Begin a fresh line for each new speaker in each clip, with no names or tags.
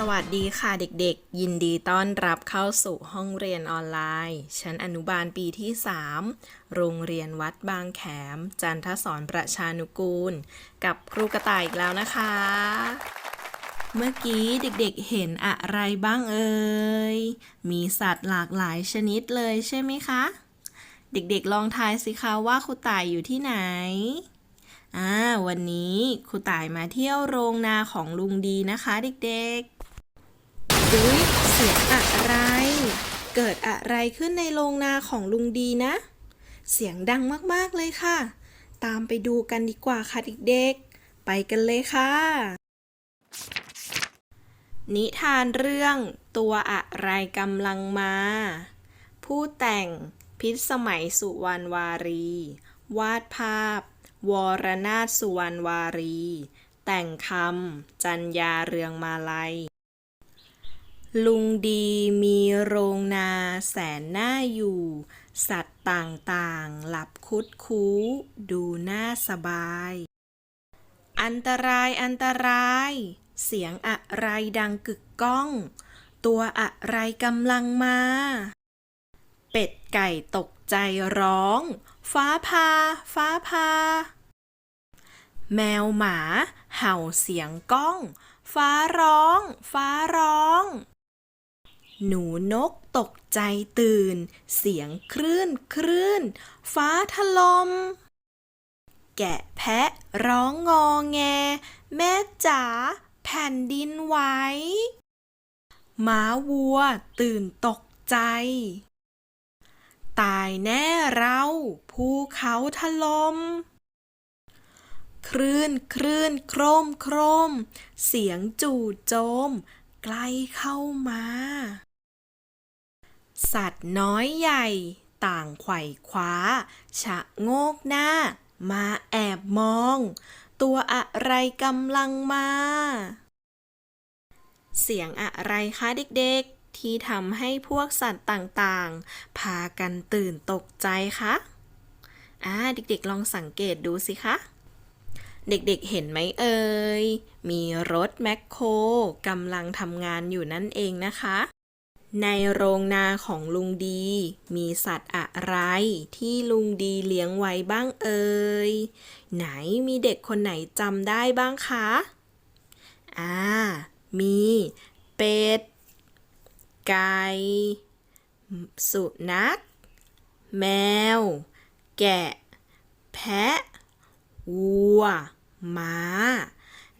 สวัสดีค่ะเด็กๆ ยินดีต้อนรับเข้าสู่ห้องเรียนออนไลน์ ชั้นอนุบาลปีที่ 3 โรงเรียนวัดบางแขม จันทศรประชานุกูล กับครูกระต่ายอีกแล้วนะคะ เมื่อกี้เด็กๆเห็นอะไรบ้างเอ่ย มีสัตว์หลากหลายชนิดเลยใช่ไหมคะ เด็กๆลองทายสิคะว่าครูต่ายอยู่ที่ไหนอ่าวันนี้ครูต่ายมาเที่ยวโรงนาของลุงดีนะคะเด็กๆ อุ๊ยเสียงอะไร เกิดอะไรขึ้นในโรงนาของลุงดีนะ เสียงดังมากๆเลยค่ะ ตามไปดูกันดีกว่าค่ะเด็กๆ ไปกันเลยค่ะ นิทานเรื่องตัวอะไรกำลังมา ผู้แต่งพิษสมัยสุวรรณวารี วาดภาพ วรนาถสุวรรณวารี แต่งคำจัญญาเรืองมาลัย ลุงดีมีโรงนาแสนน่าอยู่ สัตว์ต่างๆ หลับคุดคู้ ดูน่าสบาย อันตรายอันตราย เสียงอะไรดังกึกก้อง ตัวอะไรกำลังมา เป็ดไก่ตกใจร้อง ฟ้าพา ฟ้าพา แมวหมา เห่าเสียงก้องฟ้าร้อง ฟ้าร้อง หนูนกตกใจตื่น เสียงคลื่นคลื่น ฟ้าถลม่มแกะแพะร้องงอแง แม่จ๋าแผ่นดินไหวม้าวัวตื่นตกใจ ตายแน่เราภูเขาถลม่มคลื่นคลื่นโครมโครม เสียงจู่โจม ใกล้เข้ามา สัตว์น้อยใหญ่ ต่างไขว่คว้า ชะโงกหน้า มาแอบมอง ตัวอะไรกำลังมา เสียงอะไรคะเด็กๆ ที่ทำให้พวกสัตว์ต่างๆ พากันตื่นตกใจคะอ่าเด็กๆ ลองสังเกตดูสิคะเด็กๆ เห็นไหมเอ่ย มีรถแมคโครกำลังทำงานอยู่นั่นเองนะคะ ในโรงนาของลุงดี มีสัตว์อะไร ที่ลุงดีเลี้ยงไว้บ้างเอ่ย ไหนมีเด็กคนไหนจำได้บ้างคะ อ่า มี เป็ด ไก่ สุนัข แมว แกะ แพะ วัว ม้า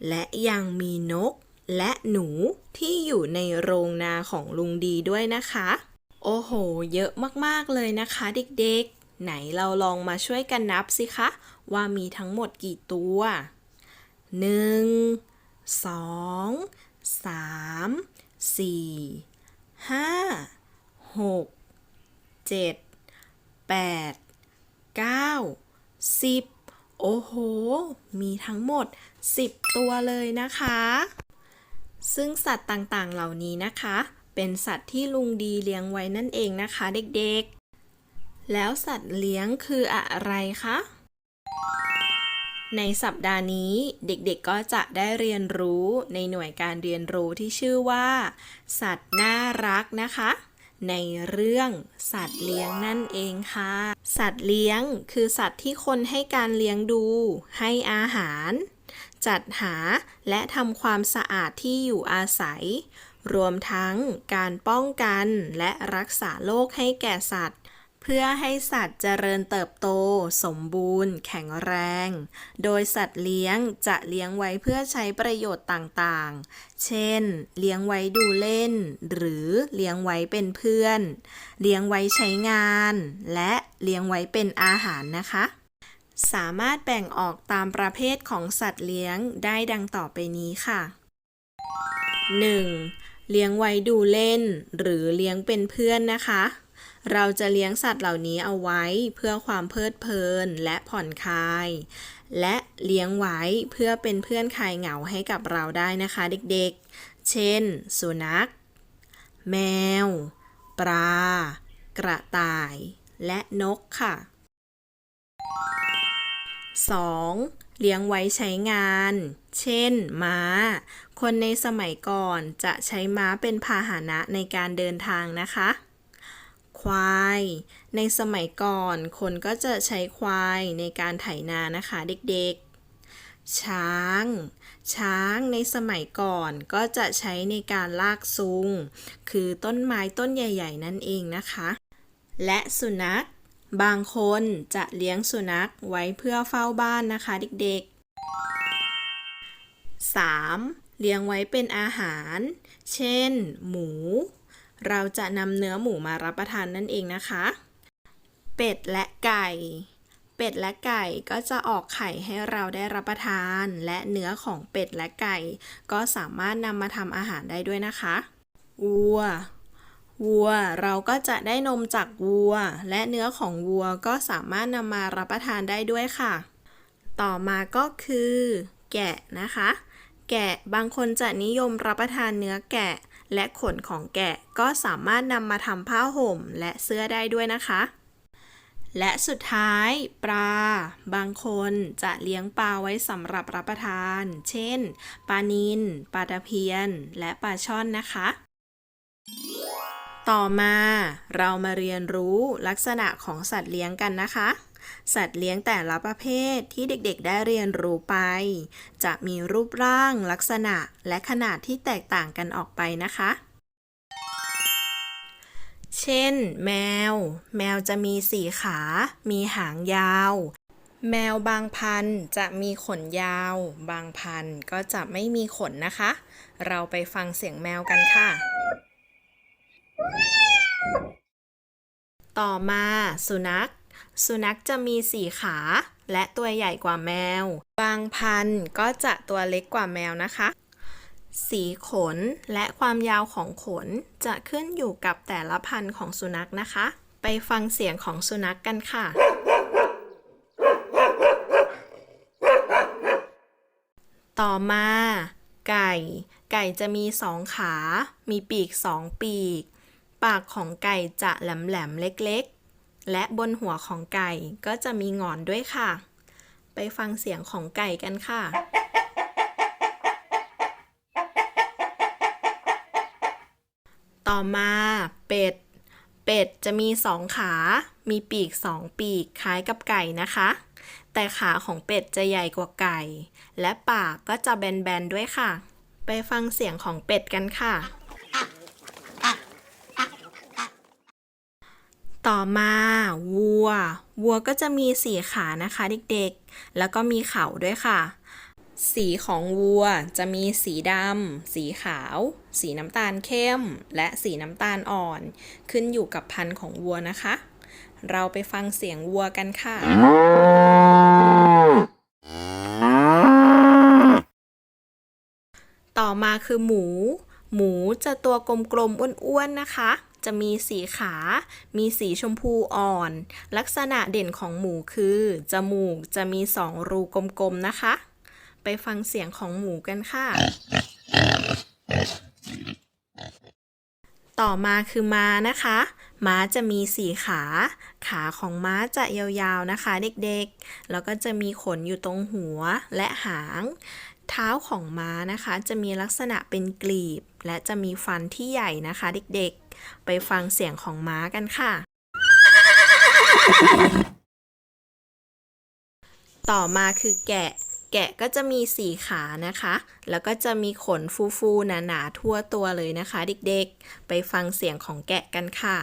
และยังมีนก และหนูที่อยู่ในโรงนาของลุงดีด้วยนะคะ โอ้โห เยอะมากๆเลยนะคะ เด็กๆ ไหนเราลองมาช่วยกันนับสิคะ ว่ามีทั้งหมดกี่ตัวหนึ่งสองสามสี่ห้าหกเจ็ดแปดเก้าสิบโอ้โห มีทั้งหมด 10 ตัวเลยนะคะ ซึ่งสัตว์ต่างๆ เหล่านี้นะคะ เป็นสัตว์ที่ลุงดีเลี้ยงไว้นั่นเองนะคะเด็กๆ แล้วสัตว์เลี้ยงคืออะไรคะ ในสัปดาห์นี้เด็กๆก็จะได้เรียนรู้ในหน่วยการเรียนรู้ที่ชื่อว่า สัตว์น่ารักนะคะ ในเรื่องสัตว์เลี้ยงนั่นเองค่ะ สัตว์เลี้ยงคือสัตว์ที่คนให้การเลี้ยงดู ให้อาหาร จัดหาและทำความสะอาดที่อยู่อาศัย รวมทั้งการป้องกันและรักษาโรคให้แก่สัตว์ เพื่อให้สัตว์เจริญเติบโต สมบูรณ์ แข็งแรง โดยสัตว์เลี้ยงจะเลี้ยงไว้เพื่อใช้ประโยชน์ต่างๆ เช่น เลี้ยงไว้ดูเล่น หรือเลี้ยงไว้เป็นเพื่อน เลี้ยงไว้ใช้งาน และเลี้ยงไว้เป็นอาหารนะคะ สามารถแบ่งออกตามประเภทของสัตว์เลี้ยงได้ดังต่อไปนี้ค่ะ 1. เลี้ยงไว้ดูเล่น หรือเลี้ยงเป็นเพื่อนนะคะ เราจะเลี้ยงสัตว์เหล่านี้เอาไว้เพื่อความเพลิดเพลินและผ่อนคลาย และเลี้ยงไว้เพื่อเป็นเพื่อนคลายเหงาให้กับเราได้นะคะเด็กๆ เช่น สุนัข แมว ปลา กระต่าย และนกค่ะ 2. เลี้ยงไว้ใช้งาน เช่น ม้า คนในสมัยก่อนจะใช้ม้าเป็นพาหนะในการเดินทางนะคะ ควาย ในสมัยก่อน คนก็จะใช้ควายในการไถนานะคะเด็กๆ ช้าง ช้างในสมัยก่อนก็จะใช้ในการลากซุง คือต้นไม้ต้นใหญ่ ๆ นั่นเองนะคะ และสุนัข บางคนจะเลี้ยงสุนัขไว้เพื่อเฝ้าบ้านนะคะเด็กๆ 3. เลี้ยงไว้เป็นอาหาร เช่น หมู เราจะนำเนื้อหมูมารับประทานนั่นเองนะคะ เป็ดและไก่ เป็ดและไก่ก็จะออกไข่ให้เราได้รับประทาน และเนื้อของเป็ดและไก่ ก็สามารถนำมาทำอาหารได้ด้วยนะคะวัว วัว เราก็จะได้นมจากวัว และเนื้อของวัวก็สามารถนำมารับประทานได้ด้วยค่ะ ต่อมาก็คือ แกะนะคะ แกะบางคนจะนิยมรับประทานเนื้อแกะ และขนของแกะก็สามารถนำมาทำผ้าห่มและเสื้อได้ด้วยนะคะและสุดท้ายปลา บางคนจะเลี้ยงปลาไว้สำหรับรับประทาน เช่น ปลานิลปลาตะเพียน และปลาช่อนนะคะ ต่อมาเรามาเรียนรู้ลักษณะของสัตว์เลี้ยงกันนะคะ สัตว์เลี้ยงแต่ละประเภทที่เด็กๆ ได้เรียนรู้ไป จะมีรูปร่างลักษณะและขนาดที่แตกต่างกันออกไปนะคะ เช่น แมว แมวจะมีสี่ขา มีหางยาว แมวบางพันธุ์จะมีขนยาว บางพันธุ์ก็จะไม่มีขนนะคะ เราไปฟังเสียงแมวกันค่ะ ต่อมาสุนัข สุนัขจะมีสี่ขา และตัวใหญ่กว่าแมว บางพันธุ์ก็จะตัวเล็กกว่าแมวนะคะ สีขนและความยาวของขนจะขึ้นอยู่กับแต่ละพันธุ์ของสุนัขนะคะ ไปฟังเสียงของสุนัขกันค่ะ ต่อมา ไก่ ไก่จะมีสองขา มีปีกสองปีก ปากของไก่จะแหลมๆเล็กๆ และบนหัวของไก่ก็จะมีงอนด้วยค่ะ ไปฟังเสียงของไก่กันค่ะต่อมาเป็ด เป็ดจะมีสองขา มีปีกสองปีกคล้ายกับไก่นะคะ แต่ขาของเป็ดจะใหญ่กว่าไก่ และปากก็จะแบนๆด้วยค่ะ ไปฟังเสียงของเป็ดกันค่ะ ต่อมาวัว วัวก็จะมีสีขานะคะเด็กๆ แล้วก็มีเขาด้วยค่ะ สีของวัวจะมีสีดำ สีขาว สีน้ำตาลเข้ม และสีน้ำตาลอ่อน ขึ้นอยู่กับพันธุ์ของวัวนะคะ เราไปฟังเสียงวัวกันค่ะต่อมาคือหมู หมูจะตัวกลมๆ อ้วนๆ นะคะ จะมีสีขา มีสีชมพูอ่อน ลักษณะเด่นของหมูคือ จมูกจะมีสองรูกลมๆนะคะ ไปฟังเสียงของหมูกันค่ะ ต่อมาคือม้านะคะ ม้าจะมีสีขา ขาของม้าจะยาวๆนะคะเด็กๆ แล้วก็จะมีขนอยู่ตรงหัวและหาง เท้าของม้านะคะ จะมีลักษณะเป็นกลีบ และจะมีฟันที่ใหญ่นะคะเด็กๆ ไปฟังเสียงของม้ากันค่ะ ต่อมาคือแกะ แกะก็จะมีสีขานะคะ แล้วก็จะมีขนฟูๆหนาๆทั่วตัวเลยนะคะ เด็กๆ ไปฟังเสียงของแกะกันค่ะ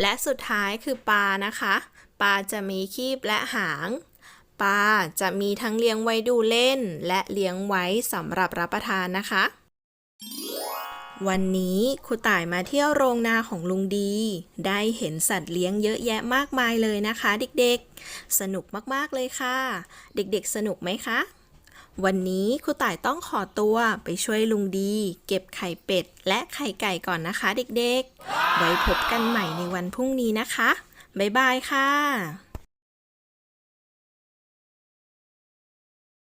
และสุดท้ายคือปลานะคะ ปลาจะมีคีบและหาง ปลาจะมีทั้งเลี้ยงไว้ดูเล่น และเลี้ยงไว้สำหรับรับประทานนะคะ วันนี้ครูต่ายมาเที่ยวโรงนาของลุงดี ได้เห็นสัตว์เลี้ยงเยอะแยะมากมายเลยนะคะ เด็กๆ สนุกมากๆเลยค่ะ เด็กๆ สนุกไหมคะวันนี้ครูต่ายต้องขอตัวไปช่วยลุงดี เก็บไข่เป็ด และไข่ไก่ก่อนนะคะเด็กๆ ไว้พบกันใหม่ในวันพรุ่งนี้นะคะ บ๊ายบายค่ะ